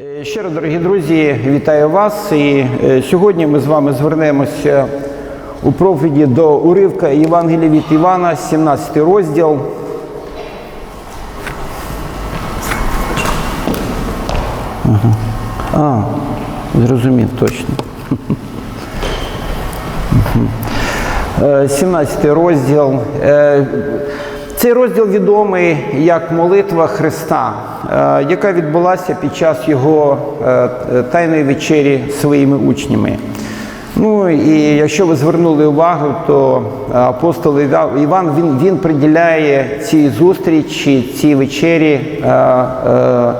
Е, Ще раз, дорогі друзі, вітаю вас. І е, сьогодні ми з вами звернемося у проповіді до уривка Євангелія від Івана, 17 розділ. Ага. А, зрозумів точно. Е, 17 розділ. Е, Цей розділ відомий як молитва Христа, е, яка відбулася під час його е, тайної вечері своїми учнями. Ну і якщо ви звернули увагу, то апостол Іван він, він приділяє цій зустрічі, цій вечері е, е,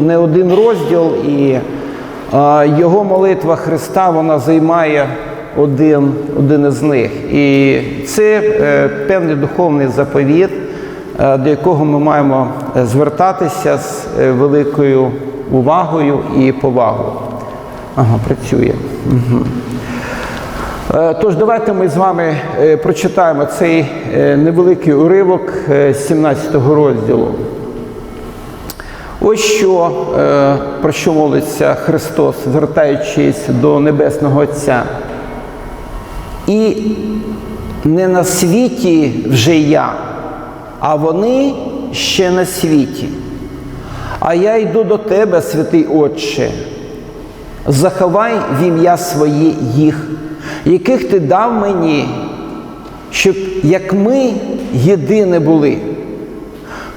не, один розділ, і е, його молитва Христа вона займає один, один із них. І це е, певний духовний заповіт, е, до якого ми маємо е, звертатися з великою увагою і повагою. Ага, працює. Угу. Тож давайте ми з вами прочитаємо цей невеликий уривок з 17 розділу. Ось що, про що молиться Христос, звертаючись до Небесного Отця. І не на світі вже я, а вони ще на світі. А я йду до тебе, святий Отче, заховай в ім'я своє їх, яких ти дав мені, щоб як ми єдине були.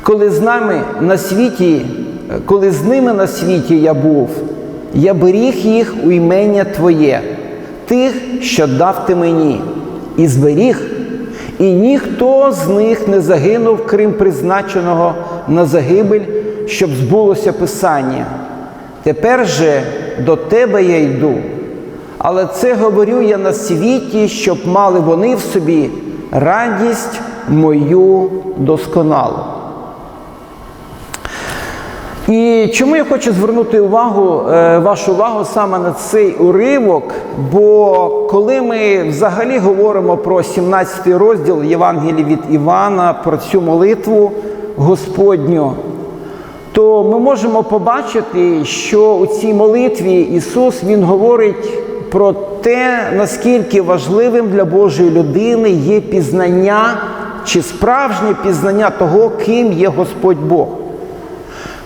Коли з нами на світі, коли з ними на світі я був, я беріг їх у імення Твоє, тих, що дав ти мені, і зберіг, і ніхто з них не загинув, крім призначеного на загибель, щоб збулося Писання. Тепер же до тебе я йду, але це говорю я на світі, щоб мали вони в собі радість мою досконалу. І чому я хочу звернути увагу, е, вашу увагу саме на цей уривок? Бо коли ми взагалі говоримо про 17 розділ Євангелії від Івана, про цю молитву Господню, то ми можемо побачити, що у цій молитві Ісус Він говорить про те, наскільки важливим для Божої людини є пізнання чи справжнє пізнання того, ким є Господь Бог.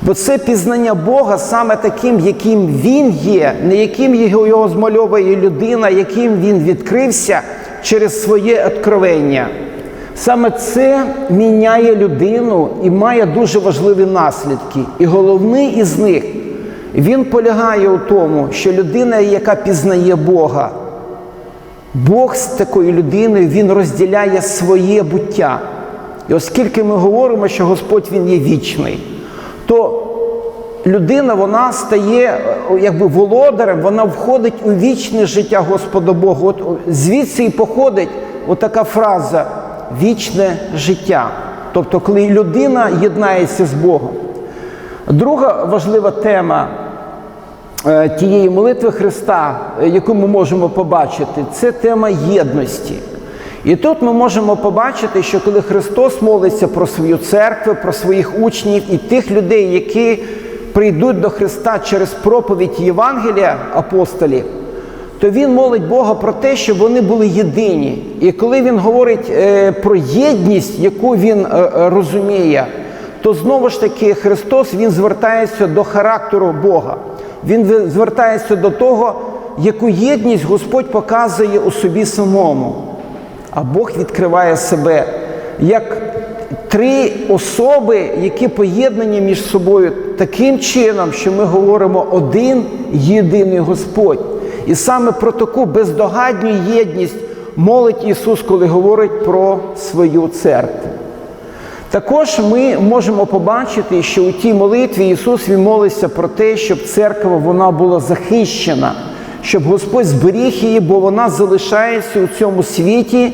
Бо це пізнання Бога саме таким, яким Він є, не яким його, змальовує людина, яким він відкрився через своє откровення. Саме це міняє людину і має дуже важливі наслідки. І головний із них він полягає у тому, що людина, яка пізнає Бога, Бог з такою людиною він розділяє своє буття. І оскільки ми говоримо, що Господь Він є вічний, то людина вона стає якби володарем, вона входить у вічне життя Господа Бога. От звідси і походить отака фраза вічне життя. Тобто, коли людина єднається з Богом. Друга важлива тема е, тієї молитви Христа, яку ми можемо побачити, це тема єдності. І тут ми можемо побачити, що коли Христос молиться про свою церкву, про своїх учнів і тих людей, які прийдуть до Христа через проповідь Євангелія апостолів, то Він молить Бога про те, щоб вони були єдині. І коли він говорить е, про єдність, яку він е, е, розуміє, то знову ж таки Христос Він звертається до характеру Бога. Він звертається до того, яку єдність Господь показує у собі самому. А Бог відкриває себе як три особи, які поєднані між собою таким чином, що ми говоримо один єдиний Господь. І саме про таку бездогадню єдність молить Ісус, коли говорить про свою церкву. Також ми можемо побачити, що у тій молитві Ісус Він молиться про те, щоб церква вона була захищена, щоб Господь зберіг її, бо вона залишається у цьому світі,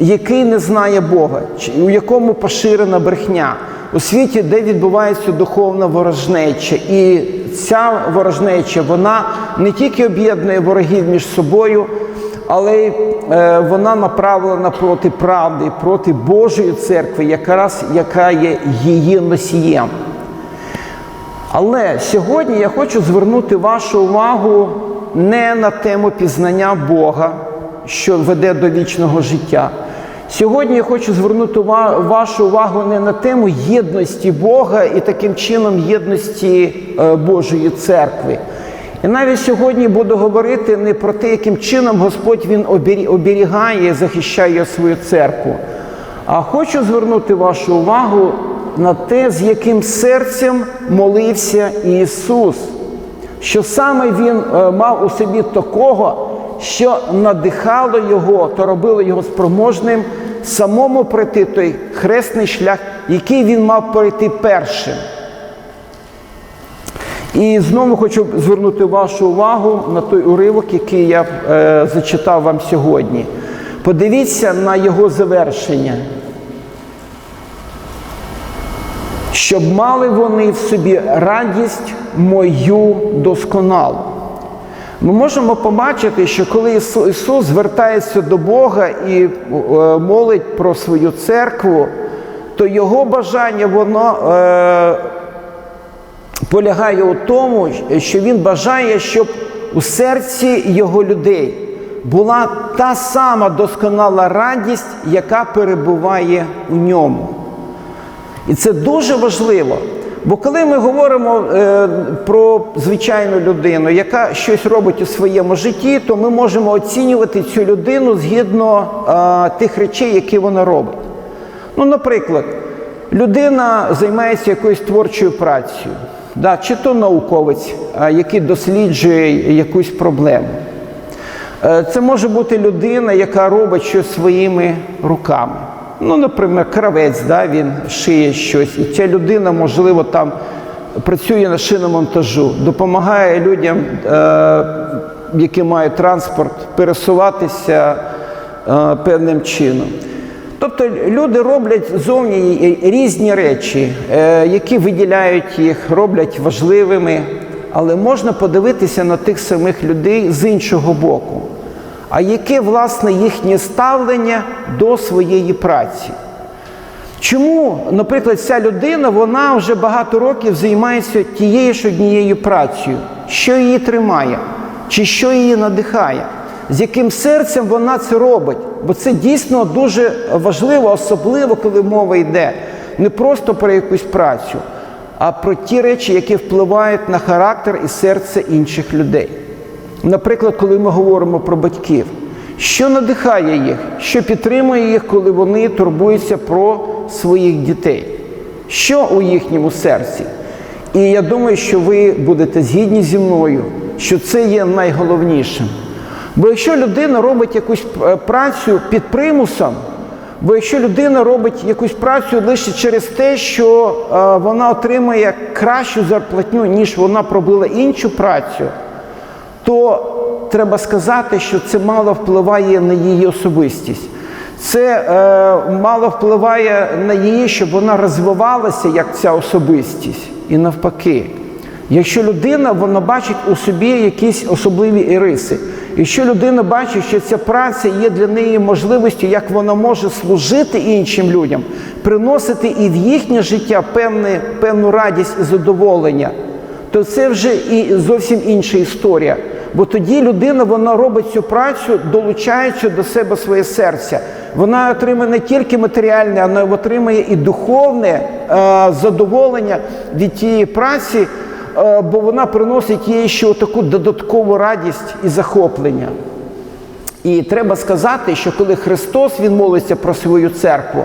який не знає Бога, у якому поширена брехня, у світі, де відбувається духовна ворожнеча. І ця ворожнеча вона не тільки об'єднує ворогів між собою, але й е, вона направлена проти правди, проти Божої церкви, якраз яка є її носієм. Але сьогодні я хочу звернути вашу увагу не на тему пізнання Бога, що веде до вічного життя. Сьогодні я хочу звернути ва- вашу увагу не на тему єдності Бога і таким чином єдності е, Божої церкви. І навіть сьогодні буду говорити не про те, яким чином Господь Він оберігає і захищає свою церкву. А хочу звернути вашу увагу на те, з яким серцем молився Ісус, що саме Він е, мав у собі такого, що надихало Його та робило його спроможним самому пройти той хресний шлях, який він мав пройти першим. І знову хочу звернути вашу увагу на той уривок, який я е, зачитав вам сьогодні. Подивіться на його завершення. Щоб мали вони в собі радість мою досконалу. Ми можемо побачити, що коли Ісус звертається до Бога і е, молить про свою церкву, то Його бажання воно е, полягає у тому, що Він бажає, щоб у серці Його людей була та сама досконала радість, яка перебуває у ньому. І це дуже важливо. Бо коли ми говоримо е, про звичайну людину, яка щось робить у своєму житті, то ми можемо оцінювати цю людину згідно е, тих речей, які вона робить. Ну, наприклад, людина займається якоюсь творчою працею, да, чи то науковець, е, який досліджує якусь проблему. Е, Це може бути людина, яка робить щось своїми руками. Ну, наприклад, кравець, да, він шиє щось, і ця людина, можливо, там працює на шиномонтажу, допомагає людям, е, які мають транспорт, пересуватися е, певним чином. Тобто люди роблять зовні різні речі, е, які виділяють їх, роблять важливими, але можна подивитися на тих самих людей з іншого боку. А яке власне їхнє ставлення до своєї праці? Чому, наприклад, ця людина вона вже багато років займається тією ж однією працею, що її тримає, чи що її надихає, з яким серцем вона це робить? Бо це дійсно дуже важливо, особливо коли мова йде не просто про якусь працю, а про ті речі, які впливають на характер і серце інших людей. Наприклад, коли ми говоримо про батьків, що надихає їх, що підтримує їх, коли вони турбуються про своїх дітей, що у їхньому серці. І я думаю, що ви будете згідні зі мною, що це є найголовнішим. Бо якщо людина робить якусь е, працю під примусом, бо якщо людина робить якусь працю лише через те, що е, вона отримає кращу зарплатню, ніж вона пробила іншу працю, то треба сказати, що це мало впливає на її особистість. Це е, мало впливає на її, щоб вона розвивалася як ця особистість. І навпаки. Якщо людина вона бачить у собі якісь особливі риси, якщо людина бачить, що ця праця є для неї можливістю, як вона може служити іншим людям, приносити і в їхнє життя певне, певну радість і задоволення, то це вже і зовсім інша історія. Бо тоді людина вона робить цю працю, долучаючи до себе своє серце. Вона отримує не тільки матеріальне, але отримує і духовне е, задоволення від тієї праці, е, бо вона приносить їй ще таку додаткову радість і захоплення. І треба сказати, що коли Христос Він молиться про свою церкву,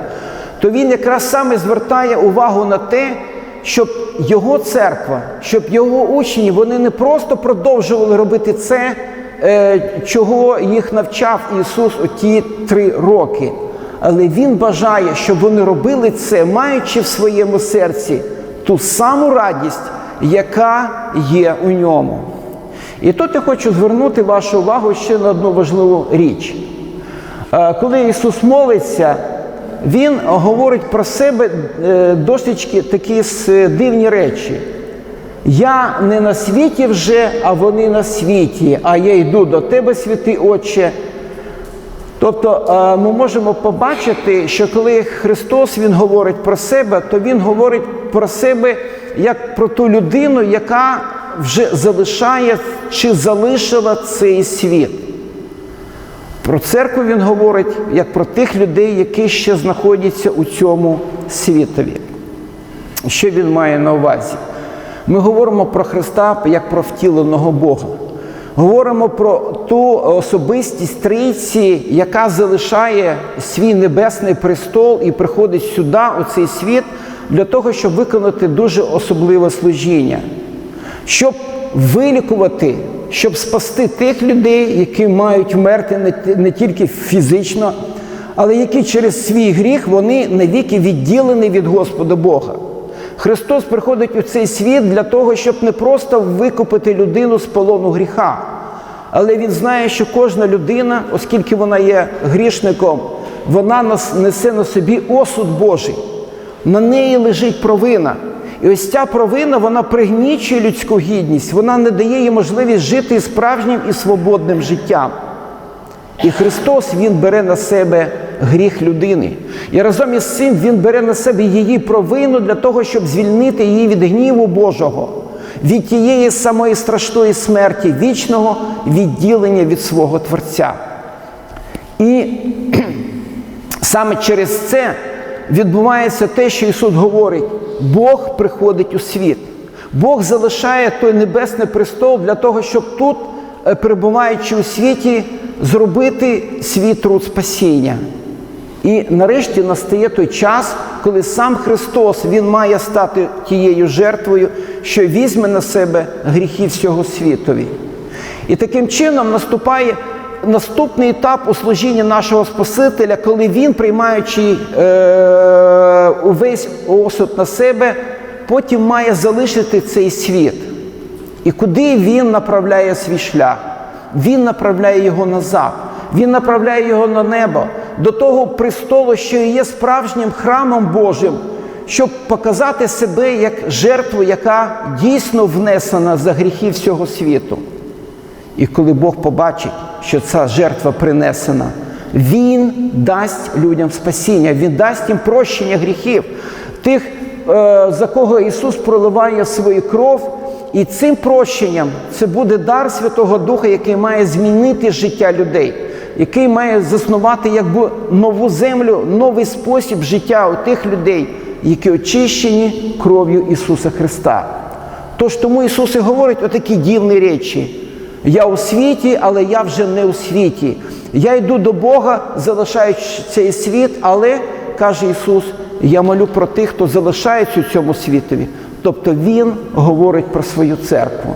то Він якраз саме звертає увагу на те, щоб Його церква, щоб його учні, вони не просто продовжували робити це, е, чого їх навчав Ісус у ті три роки. Але Він бажає, щоб вони робили це, маючи в своєму серці ту саму радість, яка є у ньому. І тут я хочу звернути вашу увагу ще на одну важливу річ. Е, Коли Ісус молиться, Він говорить про себе е, досить такі дивні речі. Я не на світі вже, а вони на світі, а я йду до тебе, святий Отче. Тобто е, ми можемо побачити, що коли Христос Він говорить про себе, то Він говорить про себе як про ту людину, яка вже залишає чи залишила цей світ. Про церкву він говорить як про тих людей, які ще знаходяться у цьому світові. Що він має на увазі? Ми говоримо про Христа як про втіленого Бога. Говоримо про ту особистість трійці, яка залишає свій небесний престол і приходить сюди, у цей світ, для того, щоб виконати дуже особливе служіння, щоб вилікувати, щоб спасти тих людей, які мають вмерти не тільки фізично, але які через свій гріх вони навіки відділені від Господа Бога. Христос приходить у цей світ для того, щоб не просто викупити людину з полону гріха, але Він знає, що кожна людина, оскільки вона є грішником, вона несе на собі осуд Божий. На неї лежить провина. І ось ця провина вона пригнічує людську гідність, вона не дає їй можливість жити справжнім і свободним життям. І Христос Він бере на себе гріх людини. І разом із цим Він бере на себе її провину для того, щоб звільнити її від гніву Божого, від тієї самої страшної смерті, вічного відділення від свого Творця. І саме через це відбувається те, що Ісус говорить: Бог приходить у світ. Бог залишає той небесний престол для того, щоб тут, перебуваючи у світі, зробити свій труд спасіння. І нарешті настає той час, коли сам Христос Він має стати тією жертвою, що візьме на себе гріхи всього світові. І таким чином наступає наступний етап у служінні нашого Спасителя, коли Він, приймаючи е, увесь осуд на себе, потім має залишити цей світ. І куди він направляє свій шлях? Він направляє його назад, він направляє його на небо, до того престолу, що є справжнім храмом Божим, щоб показати себе як жертву, яка дійсно внесена за гріхи всього світу. І коли Бог побачить, що ця жертва принесена, Він дасть людям спасіння, Він дасть їм прощення гріхів, тих, за кого Ісус проливає свою кров. І цим прощенням це буде дар Святого Духа, який має змінити життя людей, який має заснувати якби нову землю, новий спосіб життя у тих людей, які очищені кров'ю Ісуса Христа. Тож тому Ісус і говорить отакі дивні речі. Я у світі, але я вже не у світі. Я йду до Бога, залишаючи цей світ, але, каже Ісус, я молю про тих, хто залишається у цьому світові. Тобто Він говорить про свою церкву.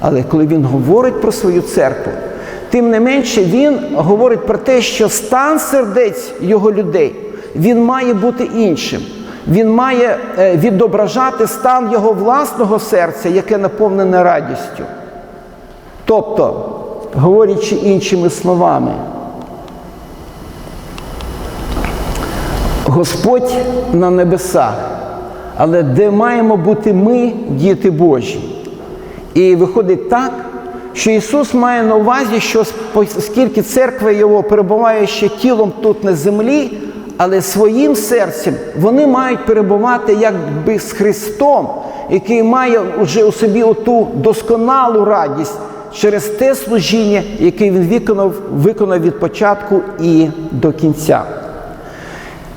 Але коли Він говорить про свою церкву, тим не менше Він говорить про те, що стан сердець його людей він має бути іншим. Він має відображати стан його власного серця, яке наповнене радістю. Тобто, говорячи іншими словами, Господь на небесах, але де маємо бути ми, діти Божі. І виходить так, що Ісус має на увазі, що оскільки церква Його перебуває ще тілом тут на землі, але своїм серцем вони мають перебувати якби з Христом, який має вже у собі оту досконалу радість через те служіння, яке він виконав, виконав від початку і до кінця.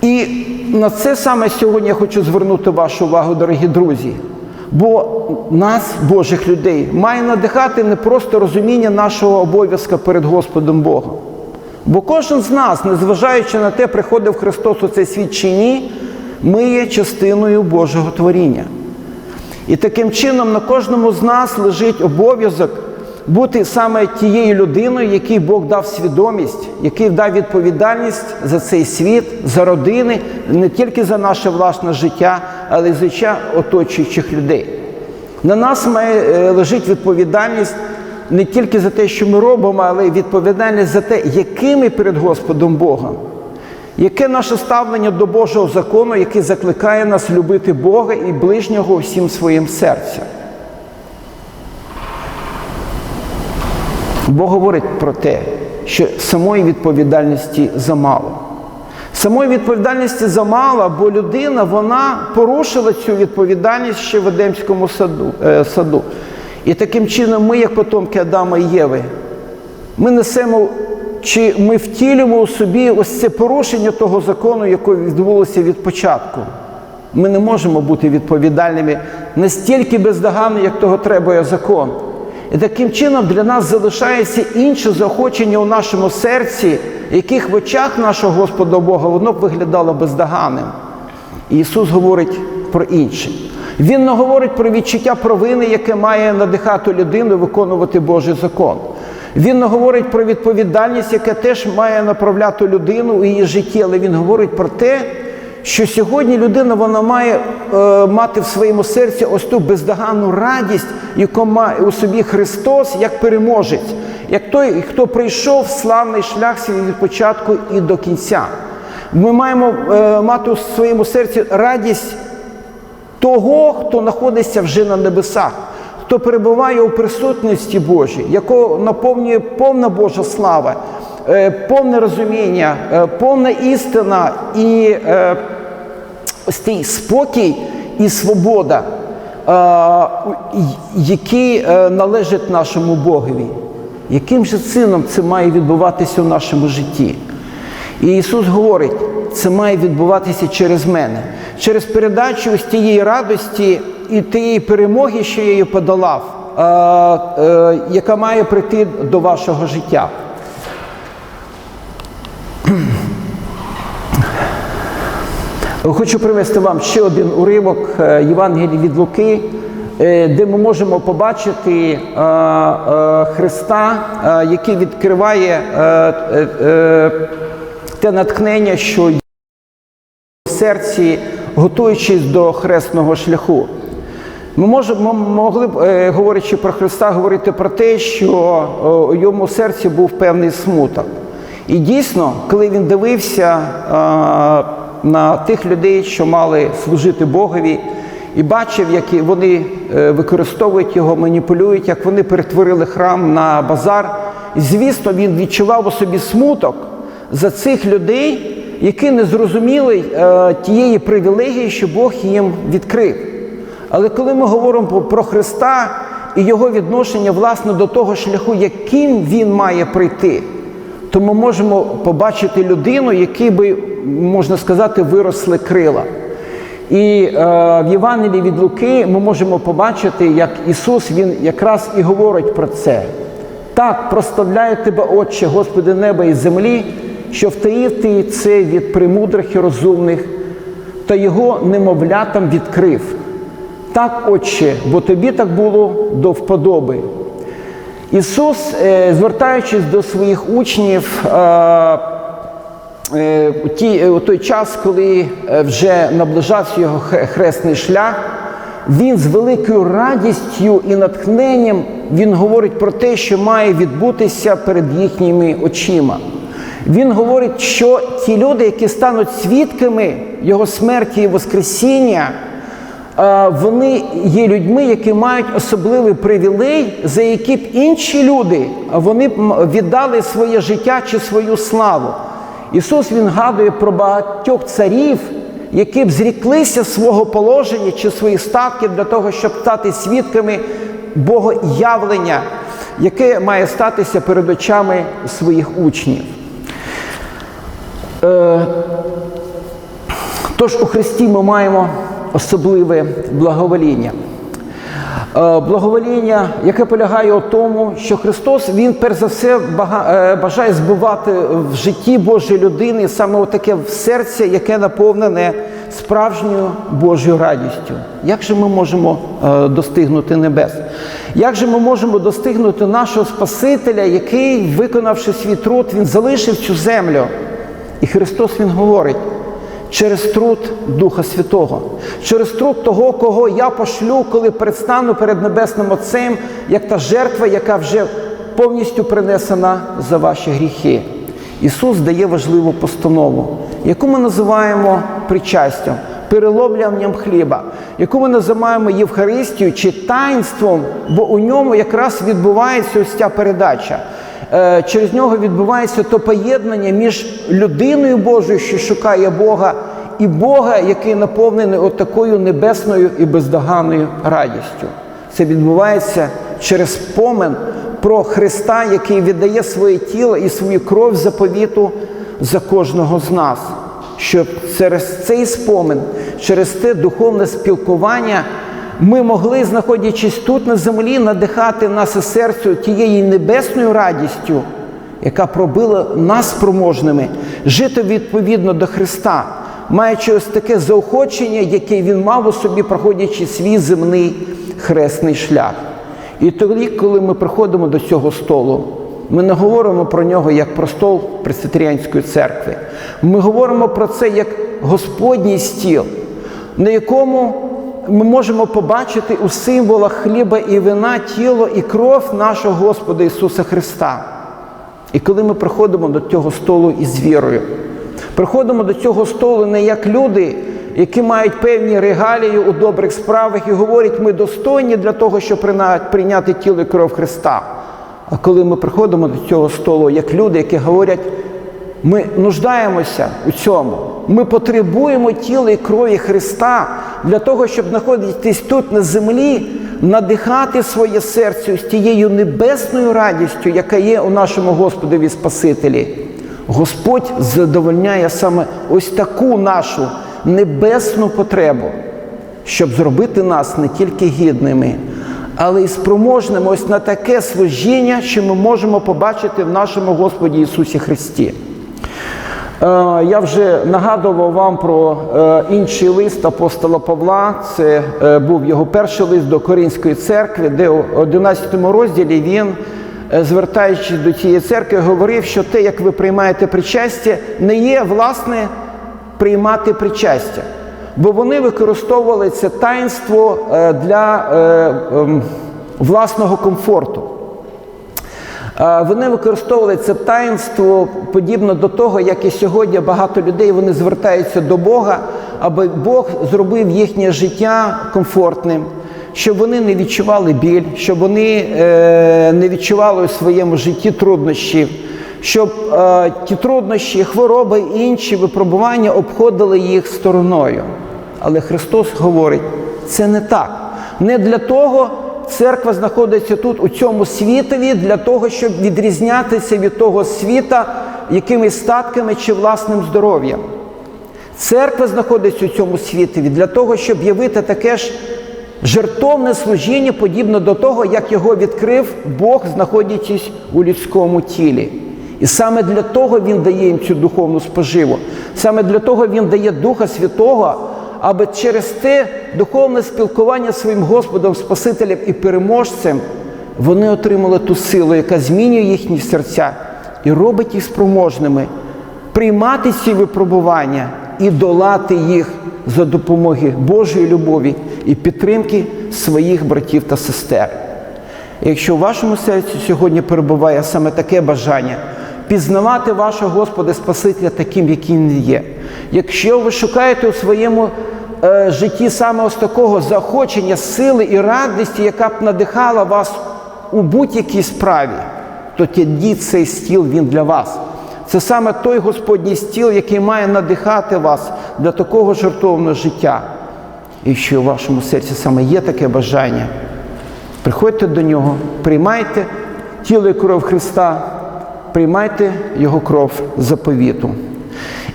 І на це саме сьогодні я хочу звернути вашу увагу, дорогі друзі. Бо нас, Божих людей, має надихати не просто розуміння нашого обов'язка перед Господом Богом. Бо кожен з нас, незважаючи на те, приходив Христос у цей світ чи ні, ми є частиною Божого творіння. І таким чином на кожному з нас лежить обов'язок бути саме тією людиною, якій Бог дав свідомість, який дав відповідальність за цей світ, за родини, не тільки за наше власне життя, але й за життя оточуючих людей. На нас має лежить відповідальність не тільки за те, що ми робимо, але й відповідальність за те, якими перед Господом Богом. Яке наше ставлення до Божого закону, який закликає нас любити Бога і ближнього всім своїм серцем? Бог говорить про те, що самої відповідальності замало. Самої відповідальності замало, бо людина вона порушила цю відповідальність ще в Едемському саду. е, саду. І таким чином ми, як потомки Адама і Єви, ми несемо чи ми втілюємо у собі ось це порушення того закону, яке відбулося від початку. Ми не можемо бути відповідальними настільки бездоганно, як того требує закон. І таким чином для нас залишається інше заохочення у нашому серці, яких в очах нашого Господа Бога воно б виглядало бездоганним. І Ісус говорить про інше. Він не говорить про відчуття провини, яке має надихати людину виконувати Божий закон. Він не говорить про відповідальність, яка теж має направляти людину у її житті, але він говорить про те, що сьогодні людина вона має е, мати в своєму серці ось ту бездоганну радість, яку має у собі Христос як переможець, як той, хто прийшов славний шлях свій від початку і до кінця. Ми маємо е, мати у своєму серці радість того, хто знаходиться вже на небесах, хто перебуває у присутності Божій, якого наповнює повна Божа слава, е, повне розуміння, е, повна істина і цей спокій і свобода, які е, належать нашому Богові. Яким же чином це має відбуватися в нашому житті? І Ісус говорить, це має відбуватися через мене, через передачу ось тієї радості і тієї перемоги, що я її подолав, е, яка має прийти до вашого життя. Хочу привести вам ще один уривок е, Євангелії від Луки, е, де ми можемо побачити е, Христа, який відкриває те натхнення, що є в серці, готуючись до хресного шляху. Ми можемо, могли б, говорячи про Христа, говорити про те, що у йому серці був певний смуток. І дійсно, коли він дивився на тих людей, що мали служити Богові, і бачив, як вони е, використовують його, маніпулюють, як вони перетворили храм на базар. І, звісно, він відчував у собі смуток за цих людей, які не зрозуміли е, тієї привілегії, що Бог їм відкрив. Але коли ми говоримо про- Христа і Його відношення власне до того шляху, яким Він має прийти, то ми можемо побачити людину, якій би, можна сказати, виросли крила. І е, в Євангелії від Луки ми можемо побачити, як Ісус Він якраз і говорить про це. Так, проставляю тебе, Отче, Господи неба і землі, що втаїв ти це від премудрих і розумних, та його немовлятам відкрив. Так, Отче, бо тобі так було до вподоби. Ісус, е, звертаючись до своїх учнів, е, ті- е, у той час, коли е, вже наближався його хресний шлях, він з великою радістю і натхненням він говорить про те, що має відбутися перед їхніми очима. Він говорить, що ті люди, які стануть свідками його смерті і Воскресіння, е, вони є людьми, які мають особливий привілей, за які б інші люди вони б віддали своє життя чи свою славу. Ісус Він гадує про багатьох царів, які б зріклися свого положення чи своїх статків для того, щоб стати свідками Богоявлення, яке має статися перед очами своїх учнів. Е, Тож у Христі ми маємо особливе благовоління. Е, Благовоління, яке полягає у тому, що Христос Він перш за все е, бажає збувати в житті Божої людини саме таке серце, яке наповнене справжньою Божою радістю. Як же ми можемо е, достигнути небес? Як же ми можемо достигнути нашого Спасителя, який, виконавши свій труд, він залишив цю землю? І Христос Він говорить через труд Духа Святого, через труд того, кого я пошлю, коли предстану перед Небесним Отцем, як та жертва, яка вже повністю принесена за ваші гріхи. Ісус дає важливу постанову, яку ми називаємо причастям, переломлянням хліба, яку ми називаємо Євхаристією чи таїнством, бо у ньому якраз відбувається ось ця передача. Е, через нього відбувається то поєднання між людиною Божою, що шукає Бога, і Бога, який наповнений от такою небесною і бездоганною радістю. Це відбувається через спомин про Христа, який віддає своє тіло і свою кров заповіту за кожного з нас. Щоб через цей спомин, через те духовне спілкування ми могли, знаходячись тут на землі, надихати наше серце тією небесною радістю, яка пробила нас спроможними жити відповідно до Христа, маючи ось таке заохочення, яке він мав у собі, проходячи свій земний хресний шлях. І тоді, коли ми приходимо до цього столу, ми не говоримо про нього як про стол Пресвітеріанської церкви. Ми говоримо про це як Господній стіл, на якому ми можемо побачити у символах хліба і вина тіло і кров нашого Господа Ісуса Христа. І коли ми приходимо до цього столу із вірою, приходимо до цього столу не як люди, які мають певні регалії у добрих справах і говорять, ми достойні для того, щоб прийняти тіло і кров Христа. А коли ми приходимо до цього столу як люди, які говорять, ми нуждаємося у цьому, ми потребуємо тіла і крові Христа для того, щоб знаходитись тут на землі, надихати своє серце з тією небесною радістю, яка є у нашому Господові Спасителі. Господь задовольняє саме ось таку нашу небесну потребу, щоб зробити нас не тільки гідними, але й спроможними ось на таке служіння, що ми можемо побачити в нашому Господі Ісусі Христі. Е, Я вже нагадував вам про е, інший лист апостола Павла. Це е, був його перший лист до Коринської церкви, де у 11 розділі він, звертаючись до цієї церкви, говорив, що те, як ви приймаєте причастя, не є власне приймати причастя. Бо вони використовували це таїнство для ем, власного комфорту. Вони використовували це таїнство подібно до того, як і сьогодні багато людей вони звертаються до Бога, аби Бог зробив їхнє життя комфортним, щоб вони не відчували біль, щоб вони не відчували у своєму житті труднощів, щоб ті труднощі, хвороби і інші випробування обходили їх стороною. Але Христос говорить, це не так. Не для того. Церква знаходиться тут у цьому світові для того, щоб відрізнятися від того світа якимись статками чи власним здоров'ям. Церква знаходиться у цьому світові для того, щоб явити таке ж жертовне служіння, подібно до того, як його відкрив Бог, знаходячись у людському тілі. І саме для того Він дає їм цю духовну споживу. Саме для того Він дає Духа Святого аби через те духовне спілкування зі своїм Господом, Спасителем і переможцем вони отримали ту силу, яка змінює їхні серця і робить їх спроможними приймати ці випробування і долати їх за допомоги Божої любові і підтримки своїх братів та сестер. Якщо в вашому серці сьогодні перебуває саме таке бажання пізнавати вашого Господа Спасителя таким, яким він є, якщо ви шукаєте у своєму е, житті саме ось такого захочення, сили і радості, яка б надихала вас у будь-якій справі, то тоді цей стіл він для вас. Це саме той Господній стіл, який має надихати вас для такого жертовного життя. І якщо у вашому серці саме є таке бажання, приходьте до нього, приймайте тіло і кров Христа, приймайте Його кров заповіту.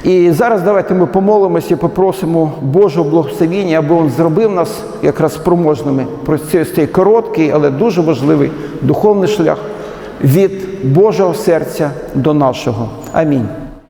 І зараз давайте ми помолимося і попросимо Божого благословіння, аби Він зробив нас якраз спроможними про цей, короткий, але дуже важливий духовний шлях від Божого серця до нашого. Амінь.